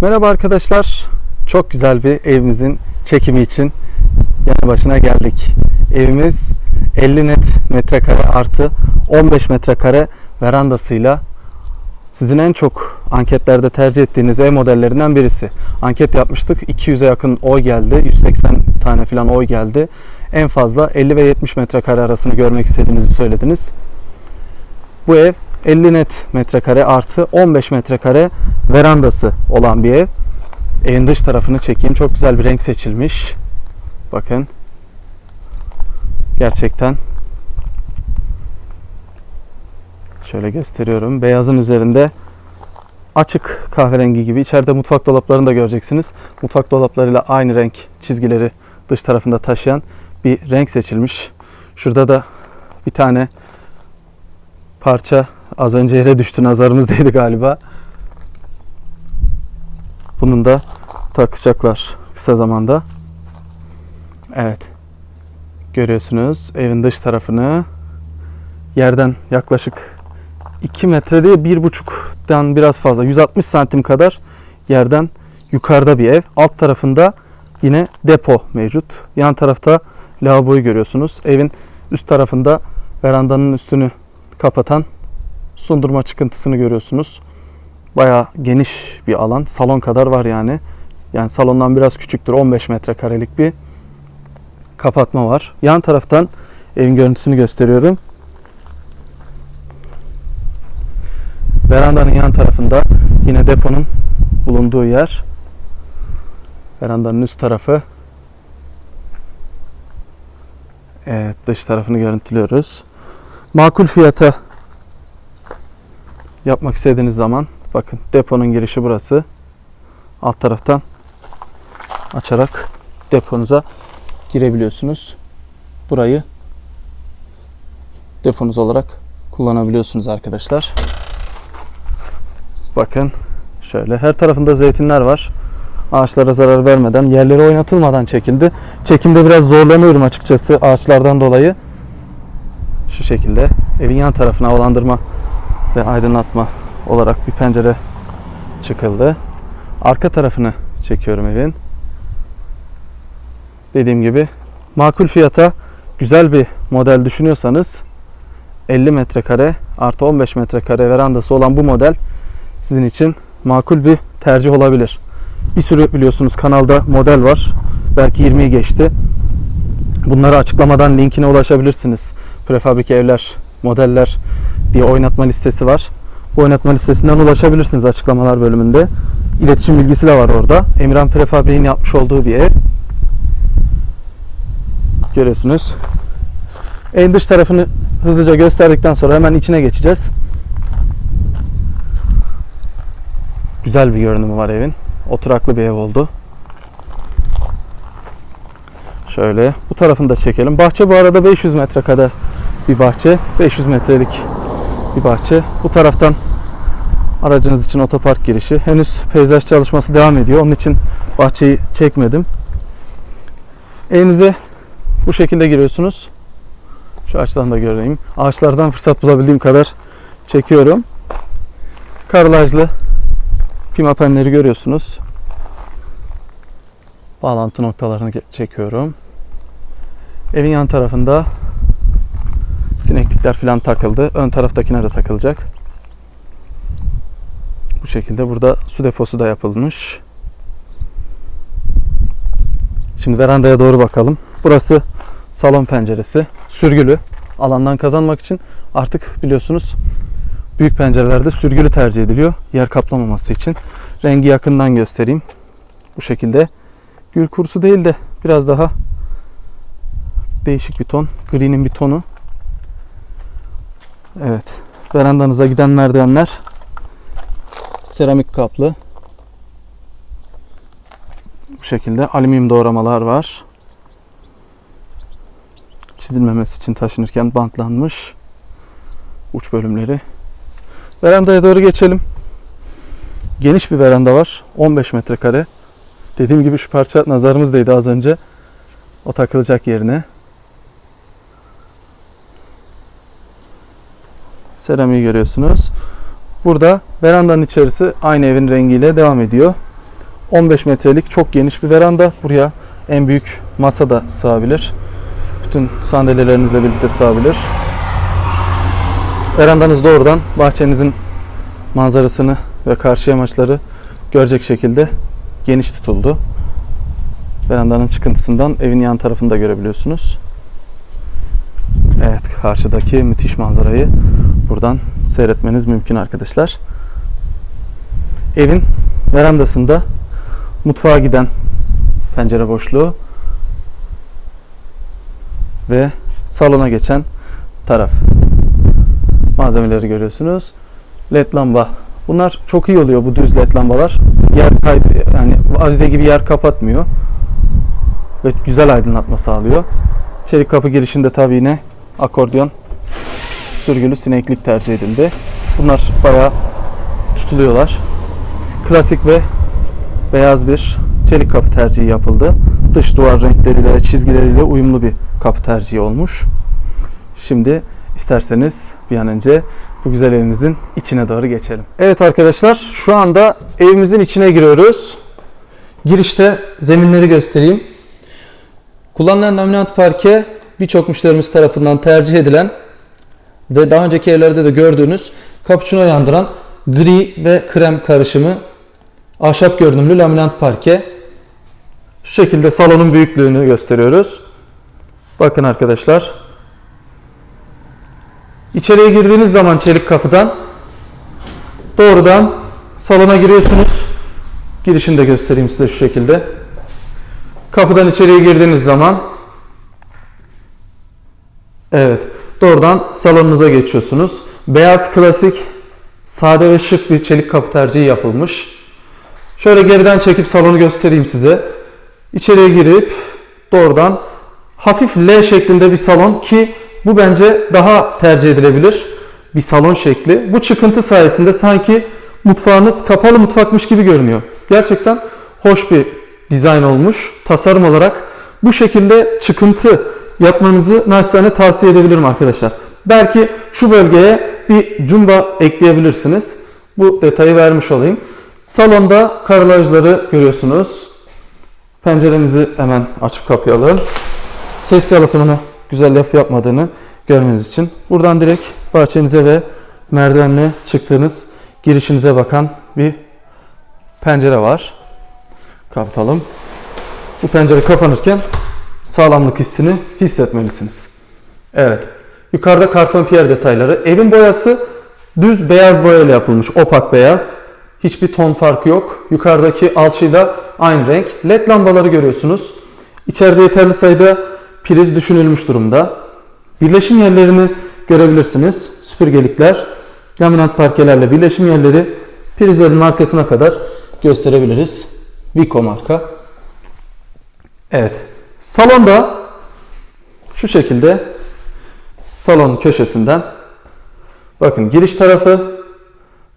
Merhaba arkadaşlar. Çok güzel bir evimizin çekimi için yanı başına geldik. Evimiz 50 net metrekare artı 15 metrekare verandasıyla sizin en çok anketlerde tercih ettiğiniz ev modellerinden birisi. Anket yapmıştık. 200'e yakın oy geldi. 180 tane falan oy geldi. En fazla 50 ve 70 metrekare arasını görmek istediğinizi söylediniz. Bu ev 50 net metrekare artı 15 metrekare verandası olan bir ev. Evin dış tarafını çekeyim. Çok güzel bir renk seçilmiş. Bakın. Gerçekten. Şöyle gösteriyorum. Beyazın üzerinde açık kahverengi gibi. İçeride mutfak dolaplarını da göreceksiniz. Mutfak dolaplarıyla aynı renk çizgileri dış tarafında taşıyan bir renk seçilmiş. Şurada da bir tane parça az önce yere düştü nazarımız değdi galiba. Bunun da takacaklar kısa zamanda. Evet. Görüyorsunuz evin dış tarafını yerden yaklaşık 2 metre değil 1,5'dan biraz fazla 160 santim kadar yerden yukarıda bir ev. Alt tarafında yine depo mevcut. Yan tarafta lavaboyu görüyorsunuz. Evin üst tarafında verandanın üstünü kapatan sundurma çıkıntısını görüyorsunuz. Bayağı geniş bir alan. Salon kadar var yani. Yani salondan biraz küçüktür. 15 metrekarelik bir kapatma var. Yan taraftan evin görüntüsünü gösteriyorum. Verandanın yan tarafında yine deponun bulunduğu yer. Verandanın üst tarafı. Evet dış tarafını görüntülüyoruz. Makul fiyata yapmak istediğiniz zaman bakın deponun girişi burası. Alt taraftan açarak deponuza girebiliyorsunuz. Burayı deponuz olarak kullanabiliyorsunuz arkadaşlar. Bakın şöyle her tarafında zeytinler var. Ağaçlara zarar vermeden, yerleri oynatılmadan çekildi. Çekimde biraz zorlanıyorum açıkçası ağaçlardan dolayı. Şu şekilde evin yan tarafına havalandırma ve aydınlatma olarak bir pencere çıkıldı. Arka tarafını çekiyorum evin. Dediğim gibi makul fiyata güzel bir model düşünüyorsanız 50 metrekare artı 15 metrekare verandası olan bu model sizin için makul bir tercih olabilir. Bir sürü biliyorsunuz kanalda model var. Belki 20'yi geçti. Bunları açıklamadan linkine ulaşabilirsiniz. Prefabrike evler, modeller diye oynatma listesi var. Bu oynatma listesinden ulaşabilirsiniz açıklamalar bölümünde. İletişim bilgisi de var orada. Emirhan Prefabrik'in yapmış olduğu bir ev. Görüyorsunuz. Evin dış tarafını hızlıca gösterdikten sonra hemen içine geçeceğiz. Güzel bir görünümü var evin. Oturaklı bir ev oldu. Şöyle bu tarafını da çekelim. Bahçe bu arada 500 metrekare bir bahçe. 500 metrelik bir bahçe. Bu taraftan aracınız için otopark girişi. Henüz peyzaj çalışması devam ediyor. Onun için bahçeyi çekmedim. Evinize bu şekilde giriyorsunuz. Şu açıdan da göreyim. Ağaçlardan fırsat bulabildiğim kadar çekiyorum. Karılajlı pimapenleri görüyorsunuz. Bağlantı noktalarını çekiyorum. Evin yan tarafında sineklikler falan takıldı. Ön taraftakine de takılacak. Bu şekilde burada su deposu da yapılmış. Şimdi verandaya doğru bakalım. Burası salon penceresi. Sürgülü. Alandan kazanmak için artık biliyorsunuz büyük pencerelerde sürgülü tercih ediliyor. Yer kaplamaması için. Rengi yakından göstereyim. Bu şekilde. Gül kurusu değil de biraz daha değişik bir ton. Gri'nin bir tonu. Evet. Verandanıza giden merdivenler seramik kaplı. Bu şekilde alüminyum doğramalar var. Çizilmemesi için taşınırken bantlanmış uç bölümleri. Verandaya doğru geçelim. Geniş bir veranda var. 15 metrekare. Dediğim gibi şu parça nazarımız değdi az önce. O takılacak yerine. Seramiği görüyorsunuz. Burada verandanın içerisi aynı evin rengiyle devam ediyor. 15 metrelik çok geniş bir veranda. Buraya en büyük masa da sığabilir. Bütün sandalyelerinizle birlikte sığabilir. Verandanız doğrudan bahçenizin manzarasını ve karşı yamaçları görecek şekilde geniş tutuldu. Verandanın çıkıntısından evin yan tarafını da görebiliyorsunuz. Evet, karşıdaki müthiş manzarayı buradan seyretmeniz mümkün arkadaşlar. Evin verandasında mutfağa giden pencere boşluğu ve salona geçen taraf. Malzemeleri görüyorsunuz. LED lamba. Bunlar çok iyi oluyor bu düz LED lambalar. Yer kayb yani avize gibi yer kapatmıyor. Ve güzel aydınlatma sağlıyor. Çelik kapı girişinde tabi yine akordeon sürgülü sineklik tercih edildi. Bunlar bayağı tutuluyorlar. Klasik ve beyaz bir çelik kapı tercihi yapıldı. Dış duvar renkleriyle, çizgileriyle uyumlu bir kapı tercihi olmuş. Şimdi isterseniz bir an önce bu güzel evimizin içine doğru geçelim. Evet arkadaşlar şu anda evimizin içine giriyoruz. Girişte zeminleri göstereyim. Kullanılan laminat parke birçok müşterimiz tarafından tercih edilen ve daha önceki evlerde de gördüğünüz kapuçino yandıran gri ve krem karışımı ahşap görünümlü laminat parke. Şu şekilde salonun büyüklüğünü gösteriyoruz. Bakın arkadaşlar. İçeriye girdiğiniz zaman çelik kapıdan doğrudan salona giriyorsunuz. Girişini de göstereyim size şu şekilde. Kapıdan içeriye girdiğiniz zaman Evet. Doğrudan salonunuza geçiyorsunuz. Beyaz klasik sade ve şık bir çelik kapı tercihi yapılmış. Şöyle geriden çekip salonu göstereyim size. İçeriye girip doğrudan hafif L şeklinde bir salon ki bu bence daha tercih edilebilir bir salon şekli. Bu çıkıntı sayesinde sanki mutfağınız kapalı mutfakmış gibi görünüyor. Gerçekten hoş bir dizayn olmuş. Tasarım olarak bu şekilde çıkıntı yapmanızı naçizane tavsiye edebilirim arkadaşlar. Belki şu bölgeye bir cumba ekleyebilirsiniz. Bu detayı vermiş olayım. Salonda karalajları görüyorsunuz. Penceremizi hemen açıp kapayalım. Ses yalıtımını güzel yap yapmadığını görmeniz için. Buradan direkt bahçenize ve merdivenle çıktığınız girişinize bakan bir pencere var. Kapatalım. Bu pencere kapanırken sağlamlık hissini hissetmelisiniz. Evet. Yukarıda karton piyer detayları. Evin boyası düz beyaz boyayla yapılmış. Opak beyaz. Hiçbir ton farkı yok. Yukarıdaki alçıyla aynı renk. LED lambaları görüyorsunuz. İçeride yeterli sayıda priz düşünülmüş durumda. Birleşim yerlerini görebilirsiniz. Süpürgelikler, laminat parkelerle birleşim yerleri prizlerin markasına kadar gösterebiliriz. Vico marka. Evet. Salonda şu şekilde salon köşesinden bakın giriş tarafı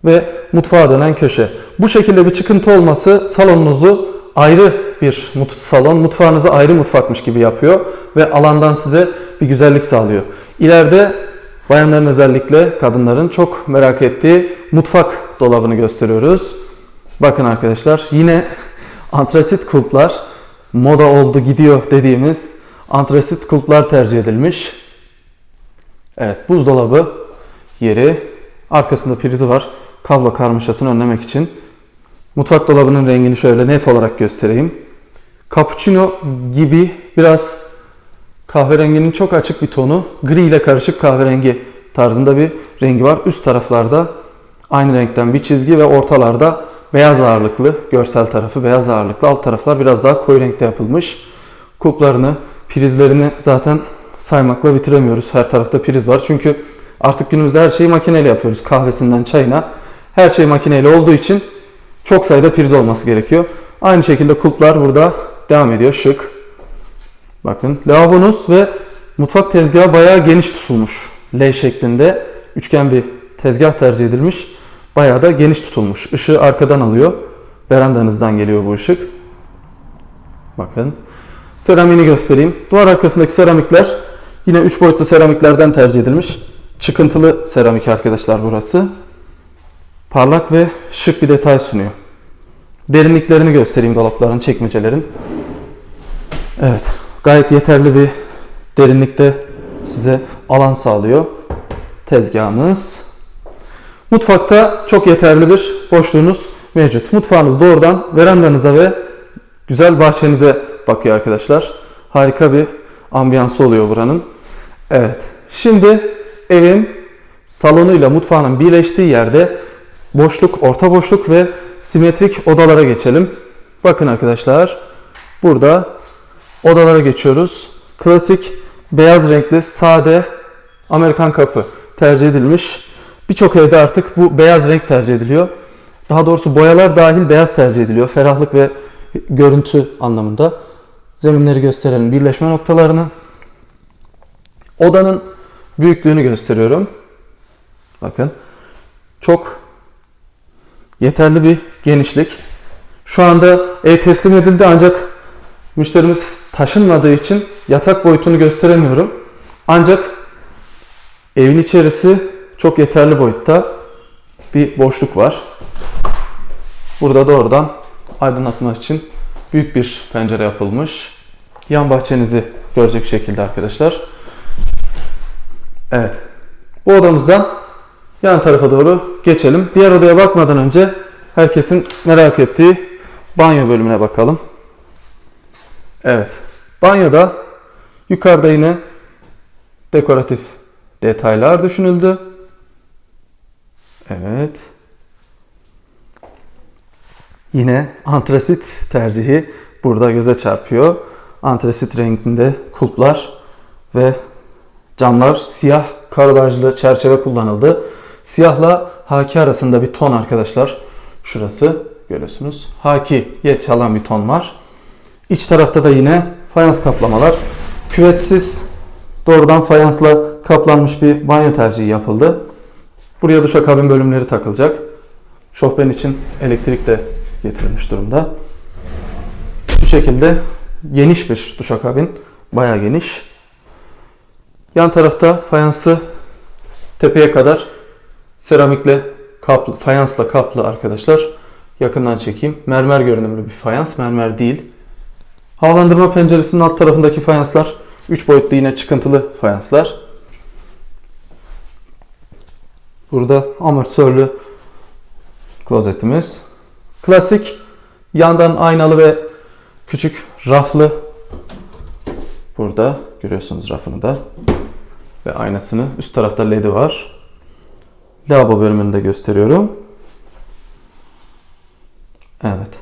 ve mutfağa dönen köşe. Bu şekilde bir çıkıntı olması salonunuzu ayrı bir mut salon, mutfağınızı ayrı mutfakmış gibi yapıyor ve alandan size bir güzellik sağlıyor. İleride bayanların özellikle kadınların çok merak ettiği mutfak dolabını gösteriyoruz. Bakın arkadaşlar yine antrasit kulplar moda oldu gidiyor dediğimiz antrasit kulplar tercih edilmiş. Evet buzdolabı yeri arkasında prizi var kablo karmaşasını önlemek için. Mutfak dolabının rengini şöyle net olarak göstereyim. Cappuccino gibi biraz kahverenginin çok açık bir tonu gri ile karışık kahverengi tarzında bir rengi var. Üst taraflarda aynı renkten bir çizgi ve ortalarda beyaz ağırlıklı, görsel tarafı beyaz ağırlıklı. Alt taraflar biraz daha koyu renkte yapılmış. Kulplarını, prizlerini zaten saymakla bitiremiyoruz. Her tarafta priz var. Çünkü artık günümüzde her şeyi makineyle yapıyoruz. Kahvesinden çayına. Her şey makineyle olduğu için çok sayıda priz olması gerekiyor. Aynı şekilde kulplar burada devam ediyor. Şık. Bakın lavabonuz ve mutfak tezgahı bayağı geniş tutulmuş. L şeklinde üçgen bir tezgah tercih edilmiş. Bayağı da geniş tutulmuş. Işığı arkadan alıyor. Verandanızdan geliyor bu ışık. Bakın. Seramini göstereyim. Duvar arkasındaki seramikler yine 3 boyutlu seramiklerden tercih edilmiş. Çıkıntılı seramik arkadaşlar burası. Parlak ve şık bir detay sunuyor. derinliklerini göstereyim dolapların, çekmecelerin. Evet, gayet yeterli bir derinlikte size alan sağlıyor tezgahınız. Mutfakta çok yeterli bir boşluğunuz mevcut. Mutfağınız doğrudan verandanıza ve güzel bahçenize bakıyor arkadaşlar. Harika bir ambiyansı oluyor buranın. Evet. Şimdi evin salonuyla mutfağının birleştiği yerde boşluk, orta boşluk ve simetrik odalara geçelim. Bakın arkadaşlar. Burada odalara geçiyoruz. Klasik beyaz renkli sade Amerikan kapı tercih edilmiş. Birçok evde artık bu beyaz renk tercih ediliyor. Daha doğrusu boyalar dahil beyaz tercih ediliyor. Ferahlık ve görüntü anlamında. Zeminleri gösterelim. Birleşme noktalarını. Odanın büyüklüğünü gösteriyorum. Bakın. Çok yeterli bir genişlik. Şu anda ev teslim edildi ancak müşterimiz taşınmadığı için yatak boyutunu gösteremiyorum. Ancak evin içerisi çok yeterli boyutta bir boşluk var. Burada doğrudan aydınlatmak için büyük bir pencere yapılmış. Yan bahçenizi görecek şekilde arkadaşlar. Evet. Bu odamızdan yan tarafa doğru geçelim. Diğer odaya bakmadan önce herkesin merak ettiği banyo bölümüne bakalım. Evet. Banyoda yukarıda yine dekoratif detaylar düşünüldü. Evet. Yine antrasit tercihi burada göze çarpıyor. Antrasit renginde kulplar ve camlar siyah karolajlı çerçeve kullanıldı. Siyahla haki arasında bir ton arkadaşlar. Şurası görüyorsunuz. Hakiye çalan bir ton var. İç tarafta da yine fayans kaplamalar. Küvetsiz doğrudan fayansla kaplanmış bir banyo tercihi yapıldı. Buraya duşakabin bölümleri takılacak. Şofben için elektrik de getirilmiş durumda. Bu şekilde geniş bir duşakabin. Bayağı geniş. Yan tarafta fayansı tepeye kadar seramikle kaplı, fayansla kaplı arkadaşlar. Yakından çekeyim. Mermer görünümlü bir fayans. Mermer değil. Havalandırma penceresinin alt tarafındaki fayanslar 3 boyutlu yine çıkıntılı fayanslar. Burada amortisörlü klozetimiz. Klasik yandan aynalı ve küçük raflı. Burada görüyorsunuz rafını da ve aynasını. Üst tarafta ledi var. Lavabo bölümünü de gösteriyorum. Evet.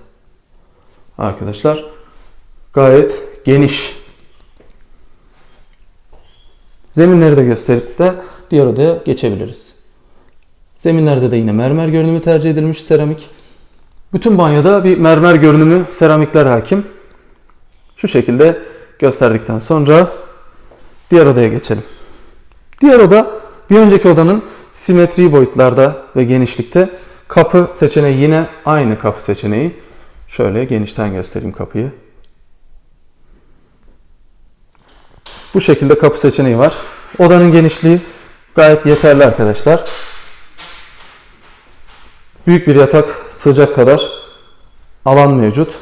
Arkadaşlar gayet geniş. Zeminleri de gösterip de diğer odaya geçebiliriz. Zeminlerde de yine mermer görünümü tercih edilmiş seramik. Bütün banyoda bir mermer görünümü seramikler hakim. Şu şekilde gösterdikten sonra diğer odaya geçelim. Diğer oda bir önceki odanın simetri boyutlarda ve genişlikte. Kapı seçeneği yine aynı kapı seçeneği. Şöyle genişten göstereyim kapıyı. Bu şekilde kapı seçeneği var. Odanın genişliği gayet yeterli arkadaşlar. Büyük bir yatak sığacak kadar alan mevcut.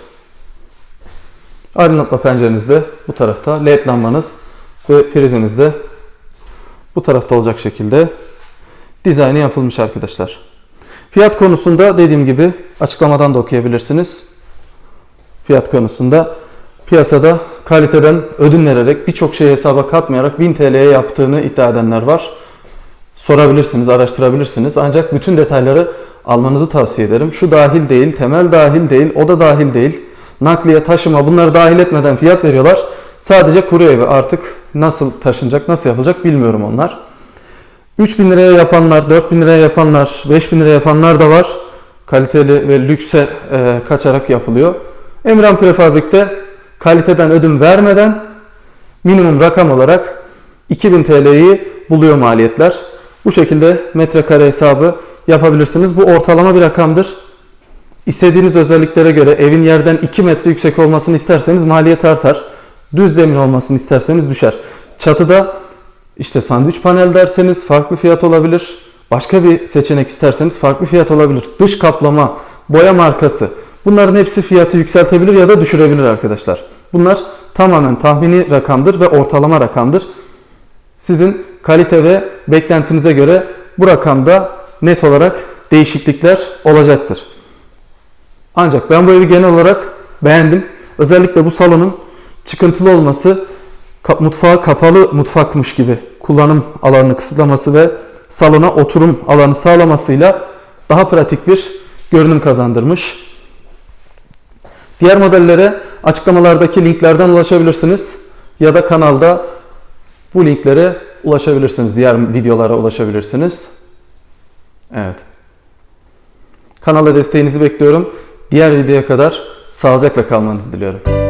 Aydınlatma pencereniz de bu tarafta. LED lambanız ve priziniz de bu tarafta olacak şekilde dizaynı yapılmış arkadaşlar. Fiyat konusunda dediğim gibi açıklamadan da okuyabilirsiniz. Fiyat konusunda piyasada kaliteden ödün vererek birçok şeyi hesaba katmayarak 1000 TL'ye yaptığını iddia edenler var. Sorabilirsiniz, araştırabilirsiniz. Ancak bütün detayları almanızı tavsiye ederim. Şu dahil değil, temel dahil değil, o da dahil değil. Nakliye, taşıma bunları dahil etmeden fiyat veriyorlar. Sadece kuru evi artık nasıl taşınacak, nasıl yapılacak bilmiyorum onlar. 3000 liraya yapanlar, 4000 liraya yapanlar, 5000 liraya yapanlar da var. Kaliteli ve lükse e, kaçarak yapılıyor. Emirhan Prefabrik'te kaliteden ödün vermeden minimum rakam olarak 2000 TL'yi buluyor maliyetler. Bu şekilde metrekare hesabı yapabilirsiniz. Bu ortalama bir rakamdır. İstediğiniz özelliklere göre evin yerden 2 metre yüksek olmasını isterseniz maliyet artar. Düz zemin olmasını isterseniz düşer. Çatıda işte sandviç panel derseniz farklı fiyat olabilir. Başka bir seçenek isterseniz farklı fiyat olabilir. Dış kaplama, boya markası Bunların hepsi fiyatı yükseltebilir ya da düşürebilir arkadaşlar. Bunlar tamamen tahmini rakamdır ve ortalama rakamdır. Sizin kalite ve beklentinize göre bu rakamda net olarak değişiklikler olacaktır. Ancak ben bu evi genel olarak beğendim. Özellikle bu salonun çıkıntılı olması, mutfağı kapalı mutfakmış gibi kullanım alanını kısıtlaması ve salona oturum alanı sağlamasıyla daha pratik bir görünüm kazandırmış. Diğer modellere açıklamalardaki linklerden ulaşabilirsiniz ya da kanalda bu linklere ulaşabilirsiniz. Diğer videolara ulaşabilirsiniz. Evet. Kanala desteğinizi bekliyorum. Diğer videoya kadar sağlıcakla kalmanızı diliyorum.